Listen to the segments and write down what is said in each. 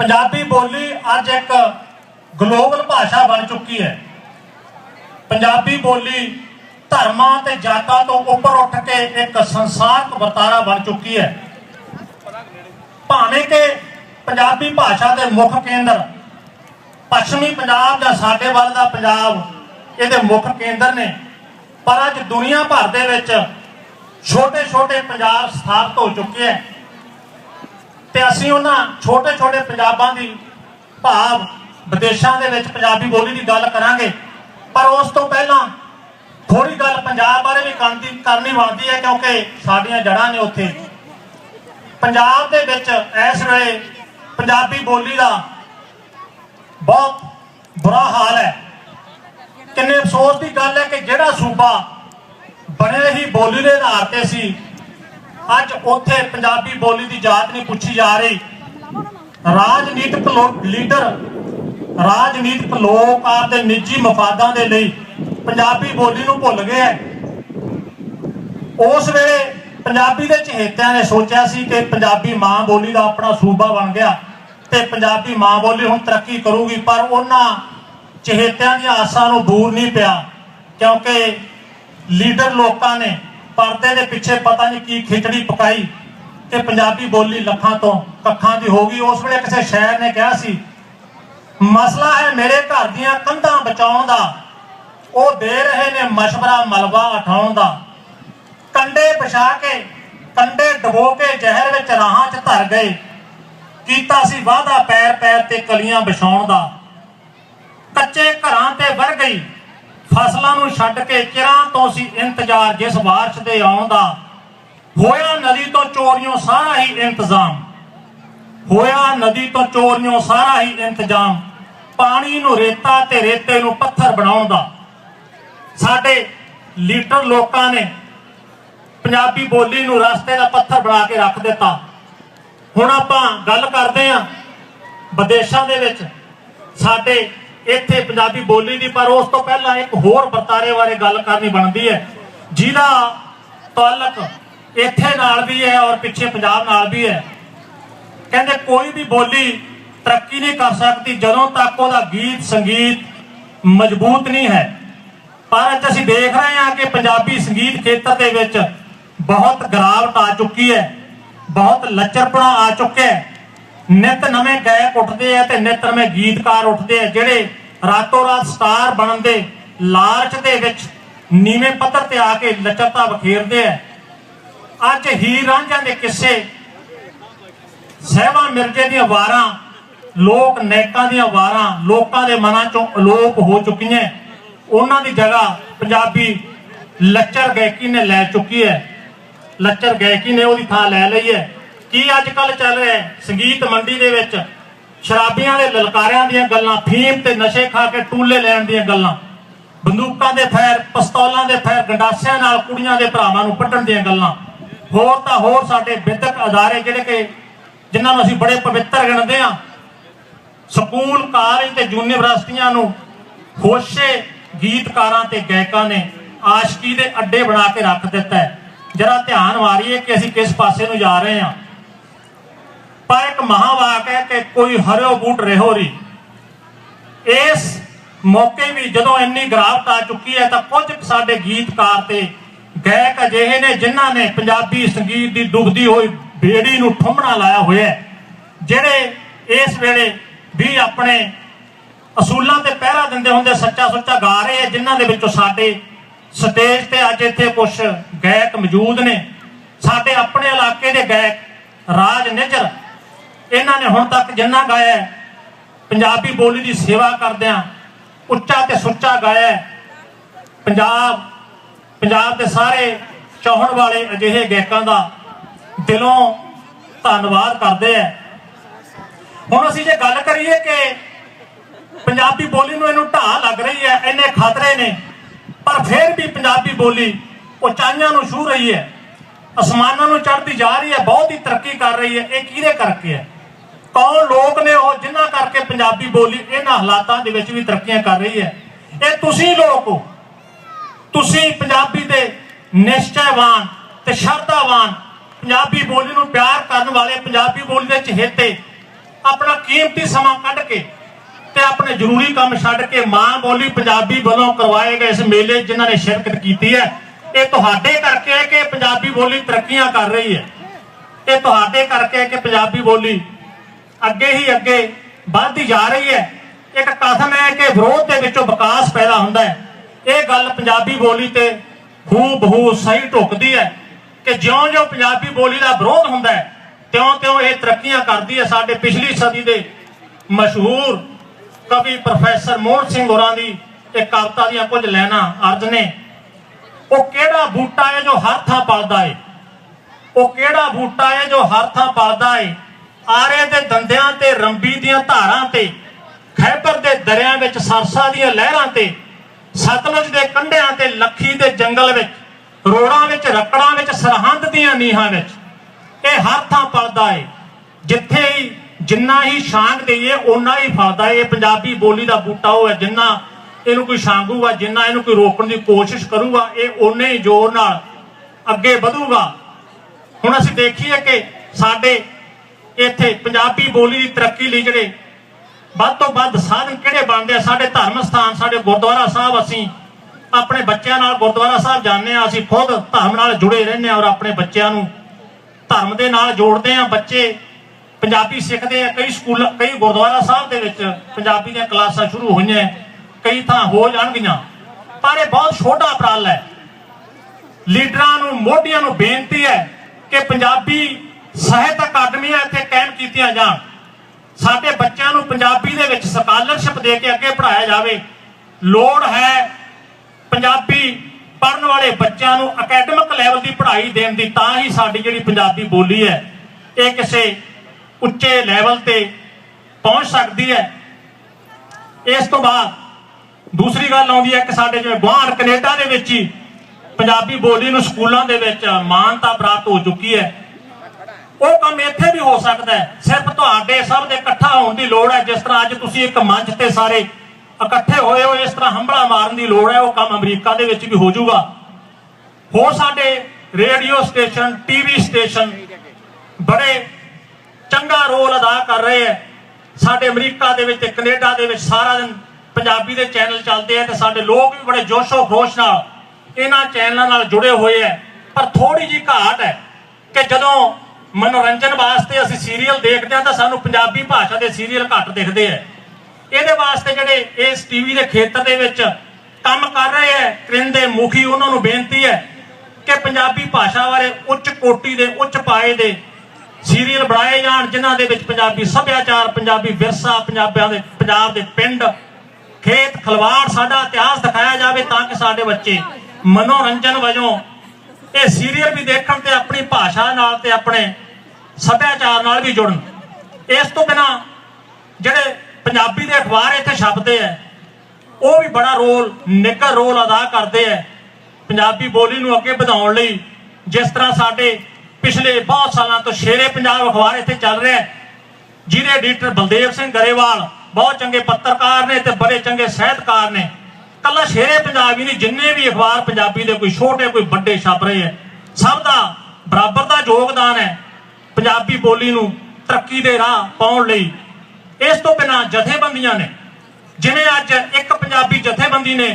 ਪੰਜਾਬੀ ਬੋਲੀ ਅੱਜ ਇੱਕ ਗਲੋਬਲ ਭਾਸ਼ਾ ਬਣ ਚੁੱਕੀ ਹੈ। ਪੰਜਾਬੀ ਬੋਲੀ ਧਰਮਾਂ ਤੇ ਜਾਤਾਂ ਤੋਂ ਉੱਪਰ ਉੱਠ ਕੇ ਇੱਕ ਸੰਸਾਰਕ ਵਰਤਾਰਾ ਬਣ ਚੁੱਕੀ ਹੈ। ਭਾਵੇਂ ਕਿ ਪੰਜਾਬੀ ਭਾਸ਼ਾ ਦੇ ਮੁੱਖ ਕੇਂਦਰ ਪੱਛਮੀ ਪੰਜਾਬ ਜਾਂ ਸਾਡੇ ਵੱਲ ਦਾ ਪੰਜਾਬ ਇਹਦੇ ਮੁੱਖ ਕੇਂਦਰ ਨੇ, ਪਰ ਅੱਜ ਦੁਨੀਆ ਭਰ ਦੇ ਵਿੱਚ ਛੋਟੇ ਛੋਟੇ ਪੰਜਾਬ ਸਥਾਪਿਤ ਹੋ ਚੁੱਕੇ ਹੈ। ਤੇ ਅਸੀਂ ਉਹਨਾਂ ਛੋਟੇ ਛੋਟੇ ਪੰਜਾਬਾਂ ਦੀ ਭਾਵ ਵਿਦੇਸ਼ਾਂ ਦੇ ਵਿੱਚ ਪੰਜਾਬੀ ਬੋਲੀ ਦੀ ਗੱਲ ਕਰਾਂਗੇ। ਪਰ ਉਸ ਤੋਂ ਪਹਿਲਾਂ ਥੋੜੀ ਗੱਲ ਪੰਜਾਬ ਬਾਰੇ ਵੀ ਕਰਨੀ ਕਰਨੀ ਬਣਦੀ ਹੈ ਕਿਉਂਕਿ ਸਾਡੀਆਂ ਜੜ੍ਹਾਂ ਨੇ ਉੱਥੇ। ਪੰਜਾਬ ਦੇ ਵਿੱਚ ਇਸ ਵੇਲੇ ਪੰਜਾਬੀ ਬੋਲੀ ਦਾ ਬਹੁਤ ਬੁਰਾ ਹਾਲ ਹੈ। ਕਿੰਨੇ ਅਫਸੋਸ ਦੀ ਗੱਲ ਹੈ ਕਿ ਜਿਹੜਾ ਸੂਬਾ ਬਣੇ ਹੀ ਬੋਲੀ ਦੇ ਆਧਾਰ ਤੇ ਸੀ ਅੱਜ ਉੱਥੇ ਪੰਜਾਬੀ ਬੋਲੀ ਦੀ ਜਾਤ ਨਹੀਂ ਪੁੱਛੀ ਜਾ ਰਹੀ। ਰਾਜਨੀਤਿਕ ਲੋ- ਲੀਡਰ, ਰਾਜਨੀਤਿਕ ਲੋਕ ਆਪਦੇ ਨਿੱਜੀ ਮਫਾਦਾਂ ਦੇ ਲਈ ਪੰਜਾਬੀ ਬੋਲੀ ਨੂੰ ਭੁੱਲ ਗਏ ਹੈ। ਉਸ ਵੇਲੇ ਪੰਜਾਬੀ ਦੇ ਚਹੇਤਿਆਂ ਨੇ ਸੋਚਿਆ ਸੀ ਕਿ ਪੰਜਾਬੀ ਮਾਂ ਬੋਲੀ ਦਾ ਆਪਣਾ ਸੂਬਾ ਬਣ ਗਿਆ ਤੇ ਪੰਜਾਬੀ ਮਾਂ ਬੋਲੀ ਹੁਣ ਤਰੱਕੀ ਕਰੂਗੀ, ਪਰ ਉਹਨਾਂ ਚਹੇਤਿਆਂ ਦੀਆਂ ਆਸਾਂ ਨੂੰ ਦੂਰ ਨਹੀਂ ਪਿਆ, ਕਿਉਂਕਿ ਲੀਡਰ ਲੋਕਾਂ ਨੇ ਪਰਦੇ ਦੇ ਪਿੱਛੇ ਪਤਾ ਨਹੀਂ ਕੀ ਖਿਚੜੀ ਪਕਾਈ ਤੇ ਪੰਜਾਬੀ ਬੋਲੀ ਲੱਖਾਂ ਤੋਂ ਕੱਖਾਂ ਦੀ ਹੋ ਗਈ। ਉਸ ਵੇਲੇ ਕਿਸੇ ਸ਼ਾਇਰ ਨੇ ਕਿਹਾ ਸੀ, ਮਸਲਾ ਹੈ ਮੇਰੇ ਘਰ ਦੀਆਂ ਕੰਧਾਂ ਬਚਾਉਣ ਦਾ। ਉਹ ਦੇ ਰਹੇ ਨੇ ਮਸ਼ਵਰਾ ਮਲਬਾ ਉਠਾਉਣ ਦਾ। ਕੰਡੇ ਪਛਾ ਕੇ, ਕੰਡੇ ਡਬੋ ਕੇ ਜ਼ਹਿਰ ਵਿੱਚ ਰਾਹਾਂ 'ਚ ਧਰ ਗਏ। ਕੀਤਾ ਸੀ ਵਾਅਦਾ ਪੈਰ ਪੈਰ ਤੇ ਕਲੀਆਂ ਵਿਛਾਉਣ ਦਾ। ਕੱਚੇ ਘਰਾਂ ਤੇ ਵਰ ਗਈ। ਫਸਲਾਂ ਨੂੰ ਛੱਡ ਕੇ ਚਿਰਾਂ ਤੋਂ ਸੀ ਇੰਤਜ਼ਾਰ ਜਿਸ ਬਾਰਿਸ਼ ਦੇ ਆਉਣ ਦਾ ਹੋਇਆ ਨਦੀ ਤੋਂ ਚੋਰੀਆਂ ਸਾਰਾ ਹੀ ਇੰਤਜ਼ਾਮ। ਹੋਇਆ ਨਦੀ ਤੋਂ ਚੋਰੀਆਂ ਸਾਰਾ ਹੀ ਇੰਤਜ਼ਾਮ। ਪਾਣੀ ਨੂੰ ਰੇਤਾ ਤੇ ਰੇਤੇ ਨੂੰ ਪੱਥਰ ਬਣਾਉਣ ਦਾ। ਸਾਡੇ ਲੀਡਰ ਲੋਕਾਂ ਨੇ ਪੰਜਾਬੀ ਬੋਲੀ ਨੂੰ ਰਸਤੇ ਦਾ ਪੱਥਰ ਬਣਾ ਕੇ ਰੱਖ ਦਿੱਤਾ। ਹੁਣ ਆਪਾਂ ਗੱਲ ਕਰਦੇ ਆਂ ਵਿਦੇਸ਼ਾਂ ਦੇ ਵਿੱਚ। ਸਾਡੇ ਇੱਥੇ ਪੰਜਾਬੀ ਬੋਲੀ ਦੀ, ਪਰ ਉਸ ਤੋਂ ਪਹਿਲਾਂ ਇੱਕ ਹੋਰ ਵਰਤਾਰੇ ਬਾਰੇ ਗੱਲ ਕਰਨੀ ਬਣਦੀ ਹੈ। ਜਿਹਦਾ ਤਾਲਕ ਇੱਥੇ ਨਾਲ ਵੀ ਹੈ ਔਰ ਪਿੱਛੇ ਪੰਜਾਬ ਨਾਲ ਵੀ ਹੈ। ਕਹਿੰਦੇ ਕੋਈ ਵੀ ਬੋਲੀ ਤਰੱਕੀ ਨਹੀਂ ਕਰ ਸਕਦੀ, ਜਦੋਂ ਤੱਕ ਉਹਦਾ ਗੀਤ, ਸੰਗੀਤ ਮਜ਼ਬੂਤ ਨਹੀਂ ਹੈ। ਪਰ ਅੱਜ ਅਸੀਂ ਦੇਖ ਰਹੇ ਹਾਂ ਕਿ ਪੰਜਾਬੀ ਸੰਗੀਤ ਖੇਤਰ ਦੇ ਵਿੱਚ ਬਹੁਤ ਗਿਰਾਵਟ ਆ ਚੁੱਕੀ ਹੈ, ਬਹੁਤ ਲੱਚਰਪਣਾ ਆ ਚੁੱਕਿਆ ਹੈ। ਨਿਤ ਨਵੇਂ ਗਾਇਕ ਉੱਠਦੇ ਆ ਤੇ ਨਿਤ ਨਵੇਂ ਗੀਤਕਾਰ ਉੱਠਦੇ ਆ, ਜਿਹੜੇ ਰਾਤੋਂ ਰਾਤ ਸਟਾਰ ਬਣਨ ਦੇ ਲਾਲਚ ਦੇ ਵਿੱਚ ਨੀਵੇਂ ਪੱਧਰ ਤੇ ਆ ਕੇ ਲੱਚਰਤਾ ਬਖੇਰਦੇ ਆ। ਅੱਜ ਹੀਰ ਰਾਂਝਾਂ ਦੇ ਕਿੱਸੇ ਸਹਿਬਾ ਮਿਰਜ਼ੇ ਦੀਆਂ ਵਾਰਾਂ, ਲੋਕ ਨੈਕਾਂ ਦੀਆਂ ਵਾਰਾਂ, ਲੋਕਾਂ ਦੇ ਮਨਾਂ ਚੋਂ ਅਲੋਪ ਹੋ ਚੁੱਕੀਆਂ। ਉਹਨਾਂ ਦੀ ਜਗ੍ਹਾ ਪੰਜਾਬੀ ਲੱਚਰ ਗਾਇਕੀ ਨੇ ਲੈ ਚੁੱਕੀ ਹੈ। ਲੱਚਰ ਗਾਇਕੀ ਨੇ ਉਹਦੀ ਥਾਂ ਲੈ ਲਈ ਹੈ। ਕੀ ਅੱਜ ਕੱਲ ਚੱਲ ਰਿਹਾ ਸੰਗੀਤ ਮੰਡੀ ਦੇ ਵਿੱਚ ਸ਼ਰਾਬੀਆਂ ਦੇ ਲਲਕਾਰਿਆਂ ਦੀਆਂ ਗੱਲਾਂ, ਫੀਮ ਤੇ ਨਸ਼ੇ ਖਾ ਕੇ ਟੂਲੇ ਲੈਣ ਦੀਆਂ ਗੱਲਾਂ, ਬੰਦੂਕਾਂ ਦੇ ਫੈਰ, ਪਿਸਤੌਲਾਂ ਦੇ ਫੈਰ, ਗੰਡਾਸਿਆਂ ਨਾਲ ਕੁੜੀਆਂ ਦੇ ਭਰਾਵਾਂ ਨੂੰ ਪੱਟਣ ਦੀਆਂ ਗੱਲਾਂ। ਹੋਰ ਤਾਂ ਹੋਰ ਸਾਡੇ ਵਿਦਕ ਅਦਾਰੇ ਜਿਹੜੇ ਕਿ ਜਿਨ੍ਹਾਂ ਨੂੰ ਅਸੀਂ ਬੜੇ ਪਵਿੱਤਰ ਗਿਣਦੇ ਆ ਸਕੂਲ, ਕਾਲਜ ਤੇ ਯੂਨੀਵਰਸਿਟੀਆਂ ਨੂੰ ਹੋਸ਼ੇ ਗੀਤਕਾਰਾਂ ਤੇ ਗਾਇਕਾਂ ਨੇ ਆਸ਼ਕੀ ਦੇ ਅੱਡੇ ਬਣਾ ਕੇ ਰੱਖ ਦਿੱਤਾ ਹੈ। ਜਰਾ ਧਿਆਨ ਮਾਰੀਏ ਕਿ ਅਸੀਂ ਕਿਸ ਪਾਸੇ ਨੂੰ ਜਾ ਰਹੇ ਹਾਂ। ਪਰ ਇੱਕ ਮਹਾਵਾਕ ਹੈ ਕਿ ਕੋਈ ਹਰਿਓ ਬੂਟ ਰਹੋ ਰੀ ਇਸ ਮੌਕੇ ਵੀ ਜਦੋਂ ਇੰਨੀ ਗਰਾਵਟ ਆ ਚੁੱਕੀ ਹੈ ਤਾਂ ਕੁਝ ਸਾਡੇ ਗੀਤਕਾਰ ਤੇ ਗਾਇਕ ਅਜਿਹੇ ਨੇ ਜਿਨ੍ਹਾਂ ਨੇ ਪੰਜਾਬੀ ਸੰਗੀਤ ਦੀ ਡੁੱਬਦੀ ਹੋਈ ਬੇੜੀ ਨੂੰ ਠੁੰਮਣਾ ਲਾਇਆ ਹੋਇਆ ਜਿਹੜੇ ਇਸ ਵੇਲੇ ਵੀ ਆਪਣੇ ਅਸੂਲਾਂ ਤੇ ਪਹਿਰਾ ਦਿੰਦੇ ਹੁੰਦੇ ਸੱਚਾ ਸੁੱਚਾ ਗਾ ਰਹੇ ਆ ਜਿਨ੍ਹਾਂ ਦੇ ਵਿੱਚੋਂ ਸਾਡੇ ਸਟੇਜ ਤੇ ਅੱਜ ਇੱਥੇ ਕੁਝ ਗਾਇਕ ਮੌਜੂਦ ਨੇ। ਸਾਡੇ ਆਪਣੇ ਇਲਾਕੇ ਦੇ ਗਾਇਕ ਰਾਜ ਨਿਜਰ ਇਹਨਾਂ ਨੇ ਹੁਣ ਤੱਕ ਜਿੰਨਾ ਗਾਇਆ ਪੰਜਾਬੀ ਬੋਲੀ ਦੀ ਸੇਵਾ ਕਰਦਿਆਂ ਉੱਚਾ ਤੇ ਸੁੱਚਾ ਗਾਇਆ ਪੰਜਾਬ ਪੰਜਾਬ ਦੇ ਸਾਰੇ ਚਾਹਣ ਵਾਲੇ ਅਜਿਹੇ ਗਾਇਕਾਂ ਦਾ ਦਿਲੋਂ ਧੰਨਵਾਦ ਕਰਦੇ ਆ ਹੁਣ ਅਸੀਂ ਜੇ ਗੱਲ ਕਰੀਏ ਕਿ ਪੰਜਾਬੀ ਬੋਲੀ ਨੂੰ ਇਹਨੂੰ ਢਾਹ ਲੱਗ ਰਹੀ ਹੈ, ਇੰਨੇ ਖਤਰੇ ਨੇ, ਪਰ ਫਿਰ ਵੀ ਪੰਜਾਬੀ ਬੋਲੀ ਉਚਾਈਆਂ ਨੂੰ ਛੂ ਰਹੀ ਹੈ। ਅਸਮਾਨਾਂ ਨੂੰ ਚੜ੍ਹਦੀ ਜਾ ਰਹੀ ਹੈ, ਬਹੁਤ ਹੀ ਤਰੱਕੀ ਕਰ ਰਹੀ ਹੈ। ਇਹ ਕਿਹਦੇ ਕਰਕੇ ਹੈ? ਕੌਣ ਲੋਕ ਨੇ ਉਹ ਜਿਨ੍ਹਾਂ ਕਰਕੇ ਪੰਜਾਬੀ ਬੋਲੀ ਇਹਨਾਂ ਹਾਲਾਤਾਂ ਦੇ ਵਿੱਚ ਵੀ ਤਰੱਕੀਆਂ ਕਰ ਰਹੀ ਹੈ? ਇਹ ਤੁਸੀਂ ਲੋਕ ਹੋ। ਤੁਸੀਂ ਪੰਜਾਬੀ ਦੇ ਨਿਸ਼ਚੈਵਾਨ ਤੇ ਸ਼ਰਧਾਵਾਨ ਪੰਜਾਬੀ ਬੋਲੀ ਨੂੰ ਪਿਆਰ ਕਰਨ ਵਾਲੇ ਪੰਜਾਬੀ ਬੋਲੀ ਦੇ ਚਹੇਤੇ ਆਪਣਾ ਕੀਮਤੀ ਸਮਾਂ ਕੱਢ ਕੇ ਤੇ ਆਪਣੇ ਜ਼ਰੂਰੀ ਕੰਮ ਛੱਡ ਕੇ ਮਾਂ ਬੋਲੀ ਪੰਜਾਬੀ ਵੱਲੋਂ ਕਰਵਾਏ ਗਏ ਇਸ ਮੇਲੇ 'ਚ ਜਿਨ੍ਹਾਂ ਨੇ ਸ਼ਿਰਕਤ ਕੀਤੀ ਹੈ, ਇਹ ਤੁਹਾਡੇ ਕਰਕੇ ਹੈ ਕਿ ਪੰਜਾਬੀ ਬੋਲੀ ਤਰੱਕੀਆਂ ਕਰ ਰਹੀ ਹੈ? ਇਹ ਤੁਹਾਡੇ ਕਰਕੇ ਹੈ ਕਿ ਪੰਜਾਬੀ ਬੋਲੀ ਅੱਗੇ ਹੀ ਅੱਗੇ ਵੱਧਦੀ ਜਾ ਰਹੀ ਹੈ। ਇੱਕ ਕਥਨ ਹੈ ਕਿ ਵਿਰੋਧ ਦੇ ਵਿੱਚੋਂ ਵਿਕਾਸ ਪੈਦਾ ਹੁੰਦਾ ਹੈ। ਇਹ ਗੱਲ ਪੰਜਾਬੀ ਬੋਲੀ ਤੇ ਹੂ ਬਹੂ ਸਹੀ ਢੁਕਦੀ ਹੈ ਕਿ ਜਿਉਂ-ਜਿਉਂ ਪੰਜਾਬੀ ਬੋਲੀ ਦਾ ਵਿਰੋਧ ਹੁੰਦਾ ਹੈ, ਤਿਉਂ-ਤਿਉਂ ਇਹ ਤਰੱਕੀਆਂ ਕਰਦੀ ਹੈ ਸਾਡੇ ਪਿਛਲੀ ਸਦੀ ਦੇ ਮਸ਼ਹੂਰ ਕਵੀ ਪ੍ਰੋਫੈਸਰ ਮੋਹਨ ਸਿੰਘ ਹੋਰਾਂ ਦੀ ਇਹ ਕਵਿਤਾ ਦੀਆਂ ਕੁਝ ਲੈਣਾ ਅਰਜ਼ ਨੇ। ਉਹ ਕਿਹੜਾ ਬੂਟਾ ਹੈ ਜੋ ਹਰ ਥਾਂ ਪਲਦਾ ਏ? ਉਹ ਕਿਹੜਾ ਬੂਟਾ ਹੈ ਜੋ ਹਰ ਥਾਂ ਪਲਦਾ ਏ? ਆਰੇ ਦੇ ਦੰਦਿਆਂ ਤੇ, ਰੰਬੀ ਦੀਆਂ ਧਾਰਾਂ ਤੇ, ਖੈਬਰ ਦੇ ਦਰਿਆ ਵਿੱਚ, ਸਰਸਾ ਦੀਆਂ ਲਹਿਰਾਂ ਤੇ, ਸਤਲੁਜ ਦੇ ਕੰਢਿਆਂ ਤੇ, ਲੱਖੀ ਦੇ ਜੰਗਲ ਵਿੱਚ, ਰੋੜਾਂ ਵਿੱਚ, ਰੱਕੜਾਂ ਵਿੱਚ, ਸਰਹੰਦ ਦੀਆਂ ਨੀਹਾਂ ਵਿੱਚ, ਇਹ ਹਰ ਥਾਂ ਪਲਦਾ ਏ। ਜਿੱਥੇ ਹੀ ਜਿੰਨਾ ਹੀ ਛਾਂਗ ਦਈਏ, ਓਨਾ ਹੀ ਫਲਦਾ ਏ। ਇਹ ਪੰਜਾਬੀ ਬੋਲੀ ਦਾ ਬੂਟਾ ਉਹ ਹੈ, ਜਿੰਨਾ ਇਹਨੂੰ ਕੋਈ ਛਾਂਗੂਗਾ, ਜਿੰਨਾ ਇਹਨੂੰ ਕੋਈ ਰੋਕਣ ਦੀ ਕੋਸ਼ਿਸ਼ ਕਰੂਗਾ, ਇਹ ਓਨੇ ਹੀ ਜ਼ੋਰ ਨਾਲ ਅੱਗੇ ਵਧੂਗਾ। ਹੁਣ ਅਸੀਂ ਦੇਖੀਏ ਕਿ ਸਾਡੇ ਇੱਥੇ ਪੰਜਾਬੀ ਬੋਲੀ ਦੀ ਤਰੱਕੀ ਲਈ ਜਿਹੜੇ ਵੱਧ ਤੋਂ ਵੱਧ ਸਾਧਨ ਕਿਹੜੇ ਬਣਦੇ ਆ? ਸਾਡੇ ਧਰਮ ਸਥਾਨ, ਸਾਡੇ ਗੁਰਦੁਆਰਾ ਸਾਹਿਬ, ਅਸੀਂ ਆਪਣੇ ਬੱਚਿਆਂ ਨਾਲ ਗੁਰਦੁਆਰਾ ਸਾਹਿਬ ਜਾਂਦੇ ਆ ਅਸੀਂ ਖੁਦ ਧਰਮ ਨਾਲ ਜੁੜੇ ਰਹਿੰਦੇ ਆ ਔਰ ਆਪਣੇ ਬੱਚਿਆਂ ਨੂੰ ਧਰਮ ਦੇ ਨਾਲ ਜੋੜਦੇ ਆ ਬੱਚੇ ਪੰਜਾਬੀ ਸਿੱਖਦੇ ਆ, ਕਈ ਸਕੂਲ, ਕਈ ਗੁਰਦੁਆਰਾ ਸਾਹਿਬ ਦੇ ਵਿੱਚ ਪੰਜਾਬੀ ਦੀਆਂ ਕਲਾਸਾਂ ਸ਼ੁਰੂ ਹੋਈਆਂ, ਕਈ ਥਾਂ ਹੋ ਜਾਣਗੀਆਂ, ਪਰ ਇਹ ਬਹੁਤ ਛੋਟਾ ਉਪਰਾਲਾ ਹੈ। ਲੀਡਰਾਂ ਨੂੰ, ਮੋਢੀਆਂ ਨੂੰ ਬੇਨਤੀ ਹੈ ਕਿ ਪੰਜਾਬੀ ਸਾਹਿਤ ਅਕਾਦਮੀਆਂ ਇੱਥੇ ਕਾਇਮ ਕੀਤੀਆਂ ਜਾਣ। ਸਾਡੇ ਬੱਚਿਆਂ ਨੂੰ ਪੰਜਾਬੀ ਦੇ ਵਿੱਚ ਸਕਾਲਰਸ਼ਿਪ ਦੇ ਕੇ ਅੱਗੇ ਪੜਾਇਆ ਜਾਵੇ। ਲੋੜ ਹੈ ਪੰਜਾਬੀ ਪੜਨ ਵਾਲੇ ਬੱਚਿਆਂ ਨੂੰ ਅਕੈਡਮਿਕ ਲੈਵਲ ਦੀ ਪੜ੍ਹਾਈ ਦੇਣ ਦੀ, ਤਾਂ ਹੀ ਸਾਡੀ ਜਿਹੜੀ ਪੰਜਾਬੀ ਬੋਲੀ ਹੈ, ਇਹ ਕਿਸੇ ਉੱਚੇ ਲੈਵਲ ਤੇ ਪਹੁੰਚ ਸਕਦੀ ਹੈ। ਇਸ ਤੋਂ ਬਾਅਦ ਦੂਸਰੀ ਗੱਲ ਆਉਂਦੀ ਹੈ ਕਿ ਸਾਡੇ ਜਿਵੇਂ ਗੁਆਂਢ ਕੈਨੇਡਾ ਦੇ ਵਿੱਚ ਹੀ ਪੰਜਾਬੀ ਬੋਲੀ ਨੂੰ ਸਕੂਲਾਂ ਦੇ ਵਿੱਚ ਮਾਨਤਾ ਪ੍ਰਾਪਤ ਹੋ ਚੁੱਕੀ ਹੈ। ਉਹ ਕੰਮ ਇੱਥੇ ਵੀ ਹੋ ਸਕਦਾ ਹੈ। ਸਿਰਫ ਤੁਹਾਡੇ ਸਭ ਦੇ ਇਕੱਠਾ ਹੋਣ ਦੀ ਲੋੜ ਹੈ। ਜਿਸ ਤਰ੍ਹਾਂ ਅੱਜ ਤੁਸੀਂ ਇੱਕ ਮੰਚ ਤੇ ਸਾਰੇ ਇਕੱਠੇ ਹੋਏ ਹੋ, ਇਸ ਤਰ੍ਹਾਂ ਹੰਬਲਾ ਮਾਰਨ ਦੀ ਲੋੜ ਹੈ। ਉਹ ਕੰਮ ਅਮਰੀਕਾ ਦੇ ਵਿੱਚ ਵੀ ਹੋ ਜਾਊਗਾ। ਹੋਰ ਸਾਡੇ ਰੇਡੀਓ ਸਟੇਸ਼ਨ ਟੀਵੀ ਸਟੇਸ਼ਨ ਬੜੇ ਚੰਗਾ ਰੋਲ ਅਦਾ ਕਰ ਰਹੇ ਹੈ। ਸਾਡੇ ਅਮਰੀਕਾ ਦੇ ਵਿੱਚ ਤੇ ਕੈਨੇਡਾ ਦੇ ਵਿੱਚ ਸਾਰਾ ਦਿਨ ਪੰਜਾਬੀ ਦੇ ਚੈਨਲ ਚੱਲਦੇ ਆ ਤੇ ਸਾਡੇ ਲੋਕ ਵੀ ਬੜੇ ਜੋਸ਼ੋ ਖਰੋਸ਼ ਨਾਲ ਇਹਨਾਂ ਚੈਨਲਾਂ ਨਾਲ ਜੁੜੇ ਹੋਏ ਹੈ। ਪਰ ਥੋੜੀ ਜੀ ਘਾਟ ਹੈ ਕਿ ਜਦੋਂ ਮਨੋਰੰਜਨ ਵਾਸਤੇ ਅਸੀਂ ਸੀਰੀਅਲ ਦੇਖਦੇ ਹਾਂ ਤਾਂ ਸਾਨੂੰ ਪੰਜਾਬੀ ਭਾਸ਼ਾ ਦੇ ਸੀਰੀਅਲ ਘੱਟ ਦਿਖਦੇ ਆ। ਇਹਦੇ ਵਾਸਤੇ ਜਿਹੜੇ ਇਸ ਟੀਵੀ ਦੇ ਖੇਤਰ ਦੇ ਵਿੱਚ ਕੰਮ ਕਰ ਰਹੇ ਹੈ ਕਰਿੰਦੇ ਮੁਖੀ ਉਹਨਾਂ ਨੂੰ ਬੇਨਤੀ ਹੈ ਕਿ ਪੰਜਾਬੀ ਭਾਸ਼ਾ ਬਾਰੇ ਉੱਚ ਕੋਟੀ ਦੇ, ਉੱਚ ਪਾਏ ਦੇ ਸੀਰੀਅਲ ਬਣਾਏ ਜਾਣ, ਜਿਨ੍ਹਾਂ ਦੇ ਵਿੱਚ ਪੰਜਾਬੀ ਸੱਭਿਆਚਾਰ, ਪੰਜਾਬੀ ਵਿਰਸਾ, ਪੰਜਾਬੀਆਂ ਦੇ, ਪੰਜਾਬ ਦੇ ਪਿੰਡ, ਖੇਤ, ਖਲਵਾੜ ਸਾਡਾ ਇਤਿਹਾਸ ਦਿਖਾਇਆ ਜਾਵੇ ਤਾਂ ਕਿ ਸਾਡੇ ਬੱਚੇ ਮਨੋਰੰਜਨ ਵਜੋਂ ਇਹ ਸੀਰੀਅਲ ਵੀ ਦੇਖਣ ਤੇ ਆਪਣੀ ਭਾਸ਼ਾ ਨਾਲ ਤੇ ਆਪਣੇ ਸੱਭਿਆਚਾਰ ਨਾਲ ਵੀ ਜੁੜਨ। ਇਸ ਤੋਂ ਬਿਨਾ ਜਿਹੜੇ ਪੰਜਾਬੀ ਦੇ ਅਖਬਾਰ ਇੱਥੇ ਛਪਦੇ ਆ ਉਹ ਵੀ ਬੜਾ ਰੋਲ ਨਿੱਘਰ ਰੋਲ ਅਦਾ ਕਰਦੇ ਆ ਪੰਜਾਬੀ ਬੋਲੀ ਨੂੰ ਅੱਗੇ ਵਧਾਉਣ ਲਈ। ਜਿਸ ਤਰ੍ਹਾਂ ਸਾਡੇ ਪਿਛਲੇ ਬਹੁਤ ਸਾਲਾਂ ਤੋਂ ਸ਼ੇਰੇ ਪੰਜਾਬ ਅਖਬਾਰ ਇੱਥੇ ਚੱਲ ਰਿਹਾ ਜਿਹਦੇ ਐਡੀਟਰ ਬਲਦੇਵ ਸਿੰਘ ਗਰੇਵਾਲ, ਬਹੁਤ ਚੰਗੇ ਪੱਤਰਕਾਰ ਨੇ ਤੇ ਬੜੇ ਚੰਗੇ ਸਾਹਿਤਕਾਰ ਨੇ। ਕੱਲਾ ਸ਼ੇਰੇ ਪੰਜਾਬੀ ਨਹੀਂ, ਜਿੰਨੇ ਵੀ ਅਖਬਾਰ ਪੰਜਾਬੀ ਦੇ ਕੋਈ ਛੋਟੇ, ਕੋਈ ਵੱਡੇ ਛਪ ਰਹੇ ਹੈ, ਸਭ ਦਾ ਬਰਾਬਰ ਦਾ ਯੋਗਦਾਨ ਹੈ ਪੰਜਾਬੀ ਬੋਲੀ ਨੂੰ ਤਰੱਕੀ ਦੇ ਰਾਹ ਪਾਉਣ ਲਈ। ਇਸ ਤੋਂ ਬਿਨਾਂ ਜਥੇਬੰਦੀਆਂ ਨੇ ਜਿਵੇਂ ਅੱਜ ਇੱਕ ਪੰਜਾਬੀ ਜਥੇਬੰਦੀ ਨੇ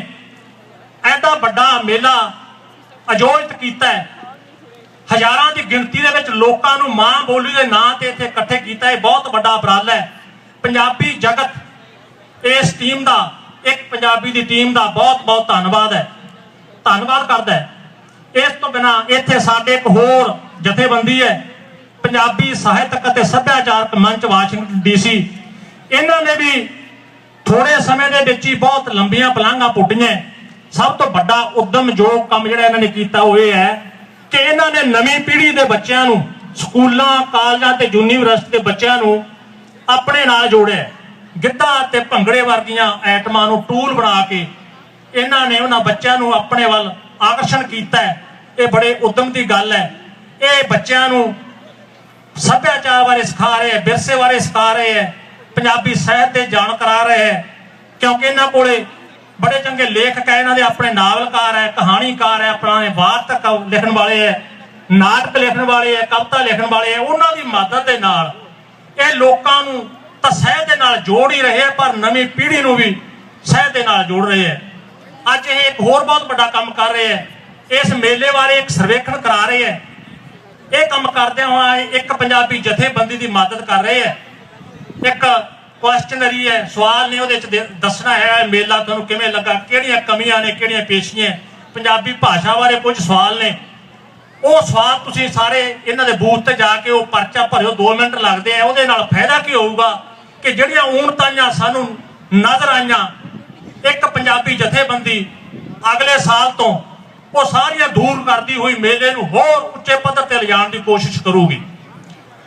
ਐਡਾ ਵੱਡਾ ਮੇਲਾ ਆਯੋਜਿਤ ਕੀਤਾ ਹੈ, ਹਜ਼ਾਰਾਂ ਦੀ ਗਿਣਤੀ ਦੇ ਵਿੱਚ ਲੋਕਾਂ ਨੂੰ ਮਾਂ ਬੋਲੀ ਦੇ ਨਾਂ ਤੇ ਇੱਥੇ ਇਕੱਠੇ ਕੀਤਾ ਇਹ ਬਹੁਤ ਵੱਡਾ ਉਪਰਾਲਾ ਹੈ। ਪੰਜਾਬੀ ਜਗਤ ਇਸ ਟੀਮ ਦਾ ਇੱਕ ਪੰਜਾਬੀ ਦੀ ਟੀਮ ਦਾ ਬਹੁਤ ਬਹੁਤ ਧੰਨਵਾਦ ਹੈ। ਧੰਨਵਾਦ ਕਰਦਾ ਹੈ। ਇਸ ਤੋਂ ਬਿਨਾ ਇੱਥੇ ਸਾਡੇ ਇੱਕ ਹੋਰ ਜਥੇਬੰਦੀ ਹੈ, ਪੰਜਾਬੀ ਸਾਹਿਤਕ ਅਤੇ ਸੱਭਿਆਚਾਰਕ ਮੰਚ ਵਾਸ਼ਿੰਗਟਨ ਡੀਸੀ। ਇਹਨਾਂ ਨੇ ਵੀ ਥੋੜੇ ਸਮੇਂ ਦੇ ਵਿੱਚ ਹੀ ਬਹੁਤ ਲੰਬੀਆਂ ਪਲਾਂਘਾਂ ਪੁੱਟੀਆਂ। ਸਭ ਤੋਂ ਵੱਡਾ ਉਦਮਯੋਗ ਕੰਮ ਜਿਹੜਾ ਇਹਨਾਂ ਨੇ ਕੀਤਾ ਉਹ ਇਹ ਹੈ ਕਿ ਇਹਨਾਂ ਨੇ ਨਵੀਂ ਪੀੜ੍ਹੀ ਦੇ ਬੱਚਿਆਂ ਨੂੰ, ਸਕੂਲਾਂ, ਕਾਲਜਾਂ ਤੇ ਯੂਨੀਵਰਸਿਟੀ ਦੇ ਬੱਚਿਆਂ ਨੂੰ ਆਪਣੇ ਨਾਲ ਜੋੜਿਆ ਗਿੱਧਾ ਤੇ ਭੰਗੜੇ ਵਰਗੀਆਂ ਐਟਮਾਂ ਨੂੰ ਟੂਲ ਬਣਾ ਕੇ ਇਹਨਾਂ ਨੇ ਉਹਨਾਂ ਬੱਚਿਆਂ ਨੂੰ ਆਪਣੇ ਵੱਲ ਆਕਰਸ਼ਣ ਕੀਤਾ ਹੈ। ਇਹ ਬੜੇ ਉਦਮ ਦੀ ਗੱਲ ਹੈ। ਇਹ ਬੱਚਿਆਂ ਨੂੰ ਸੱਭਿਆਚਾਰ ਬਾਰੇ ਸਿਖਾ ਰਹੇ ਹੈ, ਵਿਰਸੇ ਬਾਰੇ ਸਿਖਾ ਰਹੇ ਹੈ, ਪੰਜਾਬੀ ਸਾਹਿਤ ਤੇ ਜਾਣ ਕਰਾ ਰਹੇ ਹੈ। ਕਿਉਂਕਿ ਇਹਨਾਂ ਕੋਲੇ ਬੜੇ ਚੰਗੇ ਲੇਖਕ ਹੈ, ਇਹਨਾਂ ਦੇ ਆਪਣੇ ਨਾਵਲਕਾਰ ਹੈ, ਕਹਾਣੀਕਾਰ ਹੈ, ਆਪਣੇ ਵਾਰਤਕ ਲਿਖਣ ਵਾਲੇ ਹੈ, ਨਾਟਕ ਲਿਖਣ ਵਾਲੇ ਹੈ, ਕਵਿਤਾ ਲਿਖਣ ਵਾਲੇ ਹੈ, ਉਹਨਾਂ ਦੀ ਮਦਦ ਦੇ ਨਾਲ ਇਹ ਲੋਕਾਂ ਨੂੰ ਤਾਂ ਸਹਿ ਦੇ ਨਾਲ ਜੋੜ ਹੀ ਰਹੇ ਆ, ਪਰ ਨਵੀਂ ਪੀੜ੍ਹੀ ਨੂੰ ਵੀ ਸਹਿ ਦੇ ਨਾਲ ਜੋੜ ਰਹੇ ਹੈ ਅੱਜ ਇਹ ਇੱਕ ਹੋਰ ਬਹੁਤ ਵੱਡਾ ਕੰਮ ਕਰ ਰਹੇ ਹੈ ਇਸ ਮੇਲੇ ਬਾਰੇ ਇੱਕ ਸਰਵੇਖਣ ਕਰਾ ਰਹੇ ਹੈ ਇਹ ਕੰਮ ਕਰਦਿਆਂ ਹੋਇਆ ਇੱਕ ਪੰਜਾਬੀ ਜਥੇਬੰਦੀ ਦੀ ਮਦਦ ਕਰ ਰਹੇ ਹੈ ਇੱਕ ਕੁਐਸਚਨਰੀ ਹੈ, ਸਵਾਲ ਨੇ ਉਹਦੇ ਚ ਦੱਸਣਾ ਹੈ ਮੇਲਾ ਤੁਹਾਨੂੰ ਕਿਵੇਂ ਲੱਗਾ, ਕਿਹੜੀਆਂ ਕਮੀਆਂ ਨੇ, ਕਿਹੜੀਆਂ ਪੇਸ਼ੀਆਂ? ਪੰਜਾਬੀ ਭਾਸ਼ਾ ਬਾਰੇ ਕੁਝ ਸਵਾਲ ਨੇ। ਉਹ ਸਵਾਲ ਤੁਸੀਂ ਸਾਰੇ ਇਹਨਾਂ ਦੇ ਬੂਥ ਤੇ ਜਾ ਕੇ ਉਹ ਪਰਚਾ ਭਰਿਓ 2 ਮਿੰਟ ਲੱਗਦੇ ਆ, ਉਹਦੇ ਨਾਲ ਫਾਇਦਾ ਕੀ ਹੋਊਗਾ? ਕਿ ਜਿਹੜੀਆਂ ਊਣਤਾਈਆਂ ਸਾਨੂੰ ਨਜ਼ਰ ਆਈਆਂ, ਇੱਕ ਪੰਜਾਬੀ ਜਥੇਬੰਦੀ ਅਗਲੇ ਸਾਲ ਤੋਂ ਉਹ ਸਾਰੀਆਂ ਦੂਰ ਕਰਦੀ ਹੋਈ ਮੇਲੇ ਨੂੰ ਹੋਰ ਉੱਚੇ ਪੱਧਰ ਤੇ ਲਿਜਾਣ ਦੀ ਕੋਸ਼ਿਸ਼ ਕਰੂਗੀ।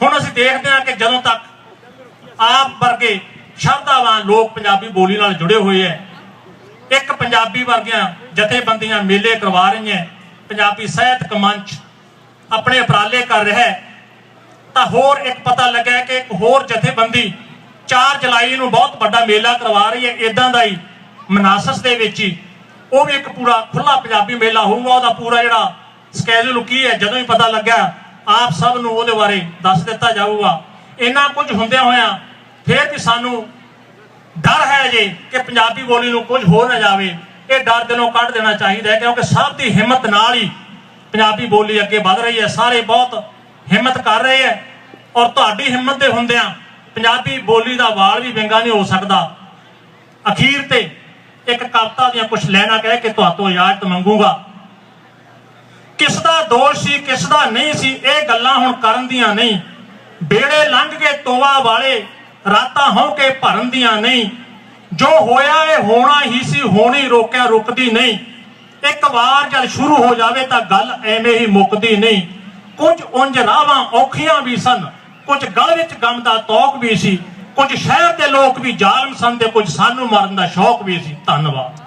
ਹੁਣ ਅਸੀਂ ਦੇਖਦੇ ਹਾਂ ਕਿ ਜਦੋਂ ਤੱਕ ਆਪ ਵਰਗੇ ਸ਼ਰਧਾਵਾਨ ਲੋਕ ਪੰਜਾਬੀ ਬੋਲੀ ਨਾਲ ਜੁੜੇ ਹੋਏ ਐ ਇੱਕ ਪੰਜਾਬੀ ਵਰਗੀਆਂ ਜਥੇਬੰਦੀਆਂ ਮੇਲੇ ਕਰਵਾ ਰਹੀਆਂ, ਪੰਜਾਬੀ ਸਾਹਿਤਕ ਮੰਚ ਆਪਣੇ ਉਪਰਾਲੇ ਕਰ ਰਿਹਾ ਹੈ, ਤਾਂ ਹੋਰ ਇੱਕ ਪਤਾ ਲੱਗਾ ਕਿ ਇੱਕ ਹੋਰ ਜਥੇਬੰਦੀ 4 ਜੁਲਾਈ ਨੂੰ ਬਹੁਤ ਵੱਡਾ ਮੇਲਾ ਕਰਵਾ ਰਹੀ ਹੈ ਇਦਾਂ ਦਾ ਹੀ ਮਨਾਸਸ ਦੇ ਵਿੱਚ ਹੀ। ਉਹ ਵੀ ਇੱਕ ਪੂਰਾ ਖੁੱਲਾ ਪੰਜਾਬੀ ਮੇਲਾ ਹੋਊਗਾ, ਉਹਦਾ ਪੂਰਾ ਜਿਹੜਾ ਸਕੇਜੂਲ ਕੀ ਹੈ, ਜਦੋਂ ਹੀ ਪਤਾ ਲੱਗਾ ਆਪ ਸਭ ਨੂੰ ਉਹਦੇ ਬਾਰੇ ਦੱਸ ਦਿੱਤਾ ਜਾਊਗਾ। ਇੰਨਾ ਕੁਝ ਹੁੰਦਿਆਂ ਹੋਇਆਂ ਫਿਰ ਵੀ ਸਾਨੂੰ ਡਰ ਹੈ ਜੇ ਕਿ ਪੰਜਾਬੀ ਬੋਲੀ ਨੂੰ ਕੁਝ ਹੋ ਨਾ ਜਾਵੇ। ਇਹ ਡਰ ਦਿਲੋਂ ਕੱਢ ਦੇਣਾ ਚਾਹੀਦਾ ਹੈ, ਕਿਉਂਕਿ ਸਭ ਦੀ ਹਿੰਮਤ ਨਾਲ ਹੀ ਪੰਜਾਬੀ ਬੋਲੀ ਅੱਗੇ ਵਧ ਰਹੀ ਹੈ। ਸਾਰੇ ਬਹੁਤ ਹਿੰਮਤ ਕਰ ਰਹੇ ਹੈ ਔਰ ਤੁਹਾਡੀ ਹਿੰਮਤ ਦੇ ਹੁੰਦਿਆਂ ਪੰਜਾਬੀ ਬੋਲੀ ਦਾ ਵਾਲ ਵੀ ਵਿੰਗਾ ਨਹੀਂ ਹੋ ਸਕਦਾ। ਅਖੀਰ ਤੇ ਇੱਕ ਕਵਿਤਾ ਦੀਆਂ ਕੁਝ ਲੈਣਾ ਕਹਿ ਕੇ ਤੁਹਾਤੋਂ ਇਜਾਜ਼ਤ ਮੰਗੂਗਾ। ਕਿਸ ਦਾ ਦੋਸ਼ ਸੀ ਕਿਸ ਦਾ ਨਹੀਂ ਸੀ, ਇਹ ਗੱਲਾਂ ਹੁਣ ਕਰਨ ਦੀਆਂ ਨਹੀਂ। ਬੇੜੇ ਲੰਘ ਕੇ ਤੋਵਾ ਵਾਲੇ, ਰਾਤਾਂ ਹੋ ਕੇ ਭਰਨ ਦੀਆਂ ਨਹੀਂ। ਜੋ ਹੋਇਆ ਇਹ ਹੋਣਾ ਹੀ ਸੀ, ਹੋਣੀ ਰੋਕਿਆ ਰੁਕਦੀ ਨਹੀਂ। ਇੱਕ ਵਾਰ ਜਦ ਸ਼ੁਰੂ ਹੋ ਜਾਵੇ ਤਾਂ ਗੱਲ ਐਵੇਂ ਹੀ ਮੁੱਕਦੀ ਨਹੀਂ। ਕੁਝ ਉਂਝ ਰਾਵਾਂ ਔਖੀਆਂ ਵੀ ਸਨ। ਕੁਝ ਗਲ ਵਿੱਚ ਗਮ ਦਾ ਤੌਕ ਵੀ ਸੀ, ਕੁਝ ਸ਼ਹਿਰ ਦੇ ਲੋਕ ਵੀ ਜ਼ਾਲਮ ਸਨ ਤੇ ਕੁਝ ਸਾਨੂੰ ਮਾਰਨ ਦਾ ਸ਼ੌਕ ਵੀ ਸੀ। ਧੰਨਵਾਦ।